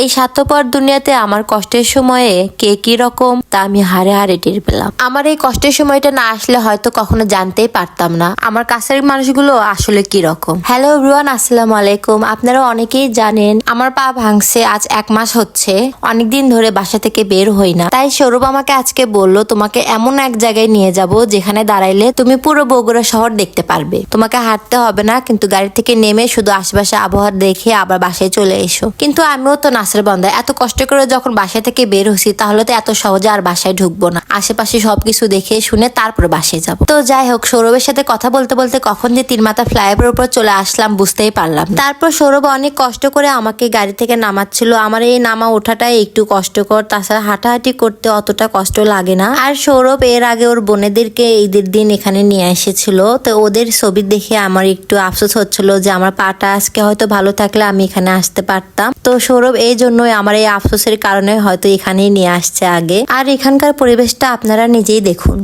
এই স্বার্থপর দুনিয়াতে আমার কষ্টের সময়ে কে কি রকম, তা আমি হারে হারে টের পেলাম। আমার এই কষ্টের সময়টা না আসলে হয়তো কখনো জানতেই পারতাম না। আমার কাছের মানুষগুলো আসলে কি রকম? হ্যালো রুয়ান আসসালামু আলাইকুম। আপনারা অনেকেই জানেন আমার পা ভাঙছে, আজ এক মাস হচ্ছে। অনেকদিন ধরে বাসা থেকে বের হই না। তাই সৌরভ আমাকে আজকে বলল, তোমাকে এমন এক জায়গায় নিয়ে যাব যেখানে দাঁড়াইলে তুমি পুরো বগুড়া শহর দেখতে পারবে। তোমাকে হাঁটতে হবে না, কিন্তু গাড়ি থেকে নেমে শুধু আশেপাশে আবহাওয়া দেখে আবার বাসায় চলে এসো। কিন্তু আমিও তো নাসের বন্ধা এত কষ্ট করে যখন বাসা থেকে বের হছি তাহলে তো এত সহজে আর বাসায় ঢুকবো না। আশেপাশে সবকিছু দেখে শুনে তারপরে বাসায় যাব। তো যাই হোক, সৌরভের সাথে কথা বলতে বলতে কখন যে তিন মাথা ফ্লাইওভার উপর চলে আসলাম বুঝতেই পারলাম তারপর সৌরভ অনেক কষ্ট করে আমাকে গাড়ি থেকে নামাচ্ছিল। আমার এই নামা ওঠাটাই একটু কষ্টকর, তাছাড়া হাঁটাহাঁটি করতে অতটা কষ্ট লাগে না। আর সৌরভ এর আগে ওর বোনেদেরকে ঈদের দিন এখানে নিয়ে এসেছিল। তো ওদের ছবি দেখে আমার একটু আফসোস হচ্ছিল যে আমার পাটা আজকে হয়তো ভালো থাকলে আমি এখানে আসতে পারতাম। তো সৌরভ এই জন্যই আমার এই আফসোসের কারণে হয়তো এখানেই নিয়ে আসছে আগে। আর এখানকার পরিবেশটা আপনারা নিজেই দেখুন।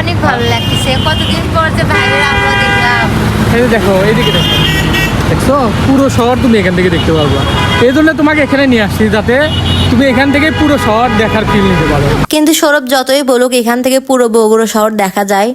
অনেক ভালো লাগছে কতদিন পর যে বাইরের আবহাওয়া দেখলাম। এই দেখো এইদিকে দেখো। দেখছ? পুরো শহর তুমি এখান থেকে দেখতে পারবা। এই জন্য তোমাকে এখানে নিয়ে আসছি যাতে তুমি এখান থেকে পুরো শহর দেখার ফিল নিতে পারো। কিন্তু সৌরভ যতই বলুক এখান থেকে পুরো বগুড়া শহর দেখা যায়।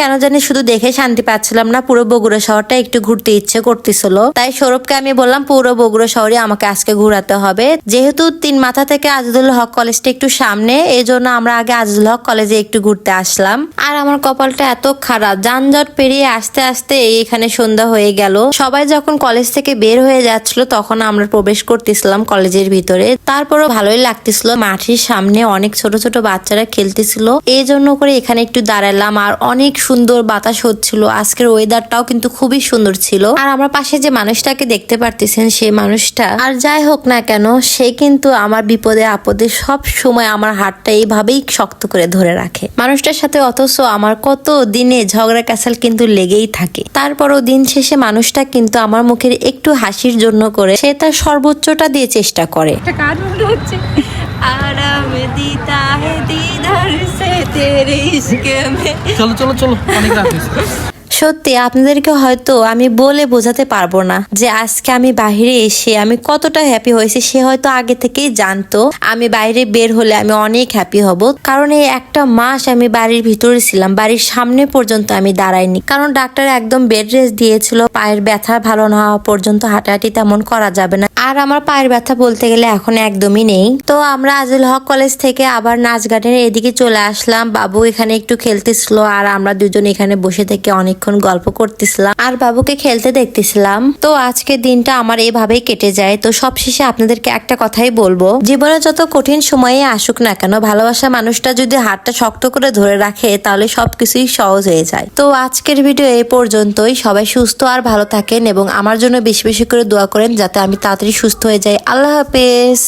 কেন জানি শুধু দেখে শান্তি পাচ্ছিলাম না, পুরো বগুড়া শহরটা একটু ঘুরতে ইচ্ছে করতেছিল। তাই সৌরভকে আমি বললাম, পুরো বগুড়া শহরে আমাকে আজকে ঘুরাতে হবে। যেহেতু তিন মাথা থেকে আজিজুল হক কলেজটা একটু সামনে এই জন্য আমরা আগে আজিজুল হক কলেজে একটু ঘুরতে আসলাম। আর আমার কপালটা এত খারাপ, যানজট পেরিয়ে আসতে আসতে এখানে সন্ধ্যা হয়ে গেল। সবাই যখন কলেজ থেকে বের হয়ে যাচ্ছিল, তখন আমরা প্রবেশ করতেছিলাম কলেজের ভিতরে। তারপরও ভালোই লাগতেছিল। মাঠের সামনে অনেক ছোট ছোট বাচ্চারা খেলতেছিল। এই জন্য করে এখানে একটু দাঁড়ালাম আর অনেক সুন্দর বাতাস হচ্ছিল। আজকের ওয়েদারটাও কিন্তু খুবই সুন্দর ছিল। আর আমার পাশে যে মানুষটাকে দেখতে পারতেছেন সেই মানুষটা, আর যাই হোক না কেন, সে কিন্তু আমার বিপদে আপদে সব সময় আমার হাতটা এইভাবেই শক্ত করে ধরে রাখে। মানুষটার সাথে অথচ আমার কত দিনে ঝগড়া ক্যাসাল কিন্তু লেগেই থাকে। তারপরও দিন শেষে মানুষটা কিন্তু আমার মুখের একটু হাসির জন্য করে সে তার সর্বোচ্চটা দিয়ে চেষ্টা করে। আরাম দিতা হে দিদার সে তেরে ইশক মে চলো চলো চলো অনেক রাত হয়েছে। সত্যি আপনাদেরকে হয়তো আমি বলে বোঝাতে পারব না যে আজকে আমি বাইরে এসে আমি কতটা হ্যাপি হয়েছি, সে হয়তো আগে থেকেই জানতো। আমি বাইরে বের হলে আমি অনেক হ্যাপি হব। কারণ এই একটা মাস আমি বাড়ির ভিতরে ছিলাম, বাড়ির সামনে পর্যন্ত আমি দাঁড়াইনি। কারণ ডাক্তার একদম বেড রেস্ট দিয়েছিল, পায়ের ব্যথা ভালো না হওয়া পর্যন্ত হাঁটাহাঁটি তেমন করা যাবে না। আর আমার পায়ের ব্যথা বলতে গেলে এখন একদমই নেই। তো আমরা আজল হক কলেজ থেকে আবার নাচ গানের এদিকে চলে আসলাম। বাবু এখানে একটু খেলতেছিল আর আমরা দুজন এখানে বসে থেকে অনেকক্ষণ গল্প করতেছিলাম আর বাবুকে খেলতে দেখতেছিলাম। তো আজকে দিনটা আমার এভাবেই কেটে যায়। তো সবশেষে আপনাদেরকে একটা কথাই বলব। জীবনে যত কঠিন সময়ে আসুক না কেন, ভালোবাসা মানুষটা যদি হাতটা শক্ত করে ধরে রাখে, তাহলে সবকিছুই সহজ হয়ে যায়। তো আজকের ভিডিও এই পর্যন্তই। সবাই সুস্থ আর ভালো থাকেন এবং আমার জন্য বেশি বেশি করে দোয়া করেন, যাতে আমি তাড়াতাড়ি সুস্থ হয়ে যাই। আল্লাহ হাফেজ।